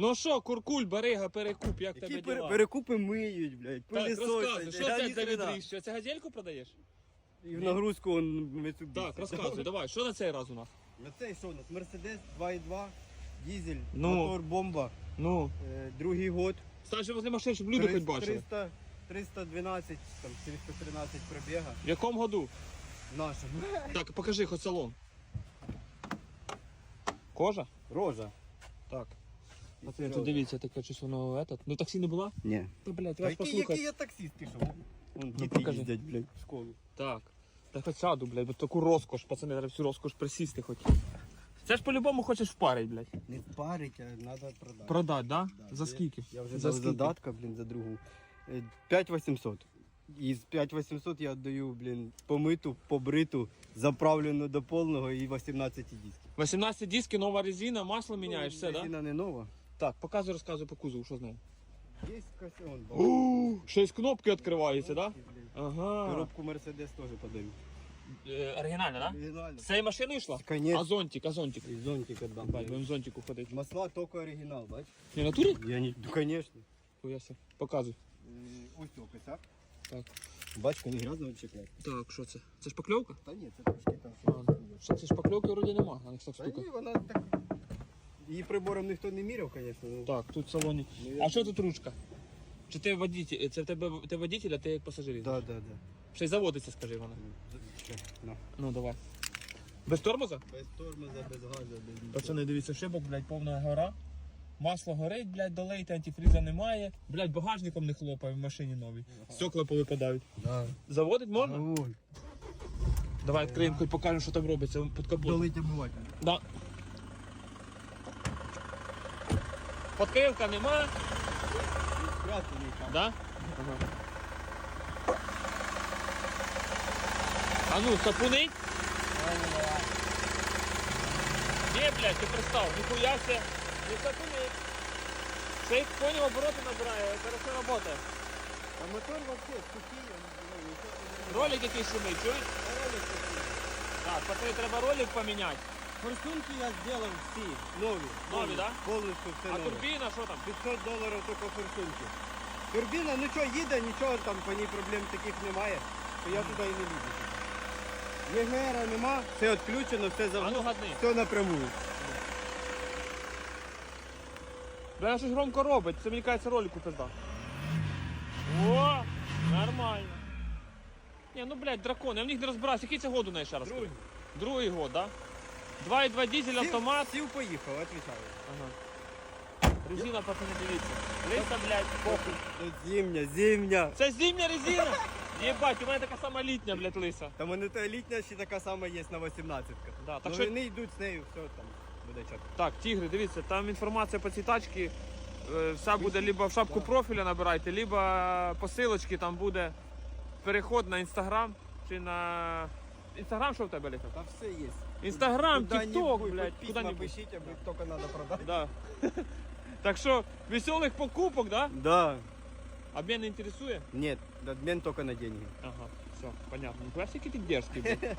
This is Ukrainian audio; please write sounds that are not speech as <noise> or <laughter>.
Ну що, куркуль, барига, перекуп, як Які тебе пере- діла? перекупи миють, блядь, Так, розказуй, що це за хрена. Це газельку продаєш? І в нагрузку он Mitsubishi. Так, розказуй, давай, що на цей раз у нас? На цей що у нас? Мерседес 2.2, дизель, Ну. мотор бомба, Ну, е, другий год. стань же возле машин, щоб люди хоч бачили. 300, 312, там 413 пробіга В якому году? в нашому. Так, покажи хоч салон. Кожа? Рожа. Так. І А тут дивіться, таке щось воно этот. Ну таксі не була? Ні. Та, блядь, вас який, послухай. який я таксист пішов? Вон діти покажи. їздять, блядь, в школу. Так. Та хоч сяду, блядь, бо таку розкош, пацани, треба всю розкош присісти хоч. Це ж по-любому хочеш впарить, блядь. Не парить, а треба продати. Продать, да? Да, За скільки? Я вже за дав задатка, блін, за другу. Е, 5800. Із 5800 я даю, блін, помиту, побриту, заправлену до повного і 18 дисків. 18 диски, нова резина, масло міняєш, все, да? Резина не нова. Так, показуй, розказуй по кузову, що з нею. Є касіон. Шесть кнопки відкриваються, да? Ага. Коробку Мерседес теж подаю. Е, Оригінально, да? Оригінально. З цієї машини йшла? Конечно. А зонтик, а зонтик? І зонтик віддам. Бать, будемо зонтику ходити. Масла тільки оригінал, бач? Не натурі? Я не, ну, конечно. Хуяся. Показуй. Е, Ось тільки, так? Так. Бачка не грязно чекає. Так, що це? Це шпакльовка? Та ні, це трошки там. А, Що це шпакльовки вроді нема, а не так Та ні, вона так. Її прибором ніхто не міряв, звісно. Ну, Так, тут в салоні. Ну, я- А що тут ручка? Чи ти водитель? Це в тебе ти водитель, а ти як пасажир? Да, да, да. Ще й заводиться, скажи вона. Ще, на. Ну давай. Без тормоза? Без тормоза, без газу, без нічого. Пацани, дивіться, шибок, блядь, повна гора. Масло горить, блядь, долейте, антифріза немає. Блядь, багажником не хлопає в машині новій. Стекла повипадають. Да. Заводить можна? Давай відкриємо, хоч покажемо, що там робиться під капотом. долить обиватель. Да. Подкрилка нема, Спрятаний там. да? Ага. А ну, сапунить? Ні, блядь, ти пристав, ніхуя все. Не сапунить. Це як понял, обороти набирає, хорошо работає. А мотор вообще сухий, он, ну, нічого не Ролик якийсь шумить, чуєш? Ролик сухий. Так, пацани, треба ролик поміняти. Форсунки я зробив всі, нові. Нові, да? Повністю все А нове. турбіна, що там? 500 доларів тільки форсунки. Турбіна, ну що, їде, нічого там по ній проблем таких немає, то я туди і не лізу. ЄГР нема, все відключено, все А ну гадни. все напряму. Бля, щось громко робить, це мені кажеться ролику пизда. О, нормально. Ні, ну блядь, дракон, я в них не розбираюся. Який це год у неї ще раз? Другий. Другий год, да? 2,2 дизель автомат. Сів поїхав, відповідаю. Ага. Резина, пацани, дивіться. Лиса, блядь, похуй. Зимня, зимня. Це зимня резина? Єбать, у мене така сама літня, блядь, лиса. Та в мене та літня ще така сама є на 18 Да, так Так що- вони йдуть з нею, все там буде чітко. Так, тігри, дивіться, там інформація по цій тачці. е, Вся буде либо в шапку профіля набирайте, либо посилочки, там буде переход на інстаграм чи на. Інстаграм що в тебе Ліха? Та все є. Інстаграм, Куда-нибудь, тікток, хоть блядь, письма куди-нибудь. пишіть, аби тільки треба продати. Да. <laughs> Так що, веселих покупок, да? Да. Обмен інтересує? Нет, обмен только на деньги. Ага, все, понятно. Нихуя себе, який ти дерзкий, блядь. <laughs>